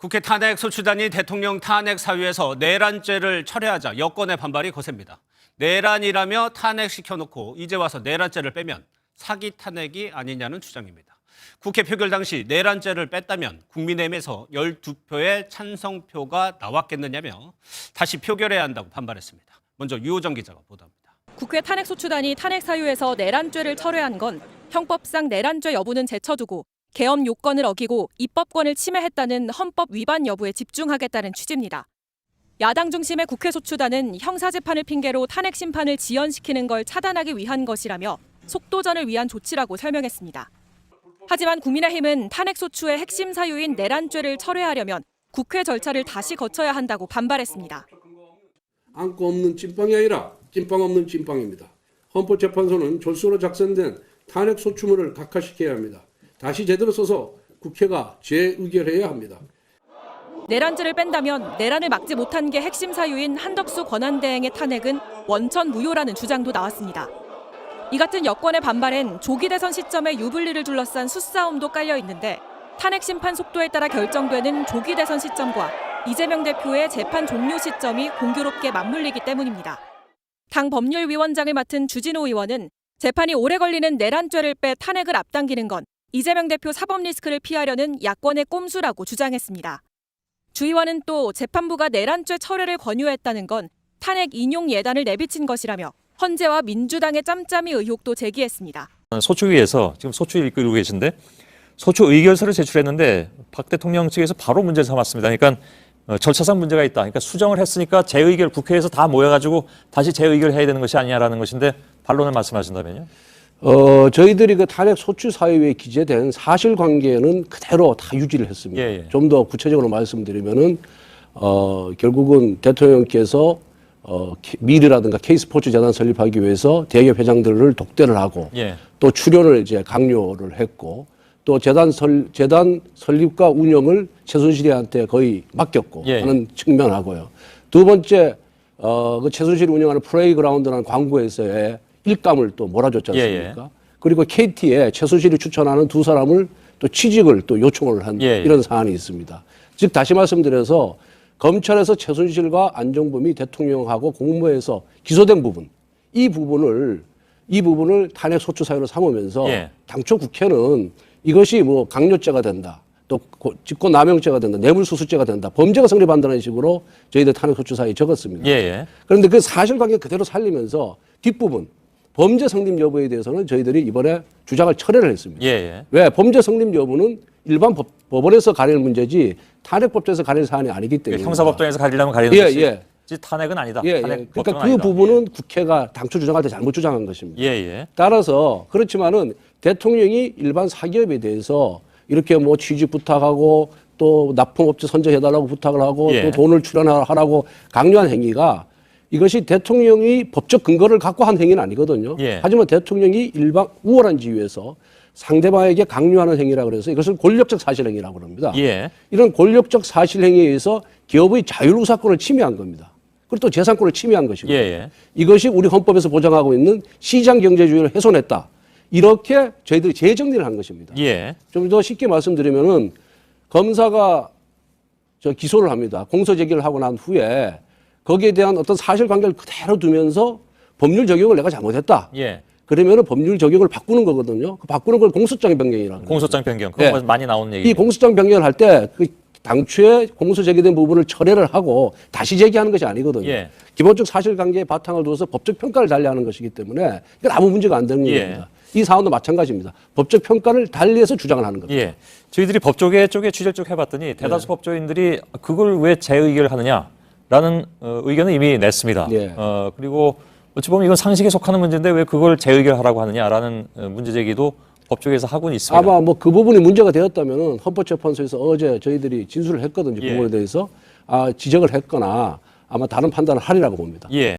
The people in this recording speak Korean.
국회 탄핵 소추단이 대통령 탄핵 사유에서 내란죄를 철회하자 여권의 반발이 거셉니다. 내란이라며 탄핵시켜놓고 이제 와서 내란죄를 빼면 사기 탄핵이 아니냐는 주장입니다. 국회 표결 당시 내란죄를 뺐다면 국민의힘에서 12표의 찬성표가 나왔겠느냐며 다시 표결해야 한다고 반발했습니다. 먼저 유호정 기자가 보도합니다. 국회 탄핵소추단이 탄핵 사유에서 내란죄를 철회한 건 형법상 내란죄 여부는 제쳐두고 계엄 요건을 어기고 입법권을 침해했다는 헌법 위반 여부에 집중하겠다는 취지입니다. 야당 중심의 국회 소추단은 형사재판을 핑계로 탄핵 심판을 지연시키는 걸 차단하기 위한 것이라며 속도전을 위한 조치라고 설명했습니다. 하지만 국민의힘은 탄핵 소추의 핵심 사유인 내란죄를 철회하려면 국회 절차를 다시 거쳐야 한다고 반발했습니다. 안고 없는 찐빵이 아니라 찐빵 없는 찐빵입니다. 헌법재판소는 졸수로 작성된 탄핵 소추문을 각하시켜야 합니다. 다시 제대로 써서 국회가 재의결해야 합니다. 내란죄를 뺀다면 내란을 막지 못한 게 핵심 사유인 한덕수 권한대행의 탄핵은 원천 무효라는 주장도 나왔습니다. 이 같은 여권의 반발엔 조기 대선 시점에 유불리를 둘러싼 수싸움도 깔려 있는데 탄핵 심판 속도에 따라 결정되는 조기 대선 시점과 이재명 대표의 재판 종료 시점이 공교롭게 맞물리기 때문입니다. 당 법률위원장을 맡은 주진호 의원은 재판이 오래 걸리는 내란죄를 빼 탄핵을 앞당기는 건 이재명 대표 사법 리스크를 피하려는 야권의 꼼수라고 주장했습니다. 주 의원은 또 재판부가 내란죄 철회를 권유했다는 건 탄핵 인용 예단을 내비친 것이라며 헌재와 민주당의 짬짬이 의혹도 제기했습니다. 소추위에서 지금 소추위 이끌고 계신데 소추 의결서를 제출했는데 박 대통령 측에서 바로 문제를 삼았습니다. 그러니까 어, 절차상 문제가 있다. 그러니까 수정을 했으니까 재의결 국회에서 다 모여가지고 다시 재의결 해야 되는 것이 아니냐라는 것인데 반론을 말씀하신다면요? 어, 저희들이 그 탄핵 소추 사유에 기재된 사실 관계는 그대로 다 유지를 했습니다. 예, 예. 좀더 구체적으로 말씀드리면은 어, 결국은 대통령께서 어, 미르라든가 K스포츠 재단 설립하기 위해서 대기업 회장들을 독대를 하고 예. 또 출연을 이제 강요를 했고 또 재단 설 재단 설립과 운영을 최순실이한테 거의 맡겼고 예. 하는 측면하고요. 두 번째 어 그 최순실이 운영하는 플레이그라운드라는 광고에서의 일감을 또 몰아줬지 예, 않습니까? 그리고 KT에 최순실이 추천하는 두 사람을 또 취직을 또 요청을 한 예, 예. 이런 사안이 있습니다. 즉 다시 말씀드려서 검찰에서 최순실과 안종범이 대통령하고 공무회에서 기소된 부분 이 부분을 이 부분을 탄핵 소추 사유로 삼으면서 예. 당초 국회는 이것이 뭐 강요죄가 된다. 또 고- 직권 남용죄가 된다. 뇌물수수죄가 된다. 범죄가 성립한다는 식으로 저희들 탄핵 소추 사유에 적었습니다. 예, 예. 그런데 그 사실관계 그대로 살리면서 뒷부분 범죄 성립 여부에 대해서는 저희들이 이번에 주장을 철회를 했습니다. 예, 예. 왜 범죄 성립 여부는 일반 법, 법원에서 가릴 문제지 탄핵법제에서 가릴 사안이 아니기 때문에 형사법정에서 가리려면 가리는 예, 것이 예. 지 탄핵은 아니다. 예, 예. 탄핵 그러니까 그 아니다. 부분은 국회가 당초 주장할 때 잘못 주장한 것입니다. 예, 예. 따라서 그렇지만은 대통령이 일반 사기업에 대해서 이렇게 뭐 취직 부탁하고 또 납품업체 선정해달라고 부탁을 하고 예. 또 돈을 출연하라고 강요한 행위가 이것이 대통령이 법적 근거를 갖고 한 행위는 아니거든요. 예. 하지만 대통령이 일반 우월한 지위에서 상대방에게 강요하는 행위라 그래서 이것을 권력적 사실행위라고 그럽니다. 예. 이런 권력적 사실행위에 의해서 기업의 자율우사권을 침해한 겁니다. 그리고 또 재산권을 침해한 것이고 예, 예. 이것이 우리 헌법에서 보장하고 있는 시장 경제주의를 훼손했다. 이렇게 저희들이 재정리를 한 것입니다. 예. 좀더 쉽게 말씀드리면은 검사가 저 기소를 합니다. 공소 제기를 하고 난 후에 거기에 대한 어떤 사실관계를 그대로 두면서 법률 적용을 내가 잘못했다. 예. 그러면은 법률 적용을 바꾸는 거거든요. 그 바꾸는 걸 공소장 변경이라고. 공소장 변경. 그거 예. 뭐 많이 나오는 얘기. 이 공소장 변경을 할 때 그 당초에 공소 제기된 부분을 철회를 하고 다시 제기하는 것이 아니거든요. 예. 기본적 사실관계에 바탕을 두어서 법적 평가를 달리하는 것이기 때문에 이건 아무 문제가 안 되는 예. 겁니다. 이 사안도 마찬가지입니다. 법적 평가를 달리해서 주장을 하는 겁니다. 예. 저희들이 법조계 쪽에 취재를 쭉 해봤더니 대다수 법조인들이 그걸 왜 재의결을 하느냐 라는 어, 의견을 이미 냈습니다. 예. 어, 그리고 어찌 보면 이건 상식에 속하는 문제인데 왜 그걸 재의결하라고 하느냐라는 어, 문제 제기도 법조계에서 하고는 있습니다. 아마 뭐 그 부분이 문제가 되었다면은 헌법재판소에서 어제 저희들이 진술을 했거든요. 예. 부분에 대해서 아, 지적을 했거나 아마 다른 판단을 하리라고 봅니다. 예.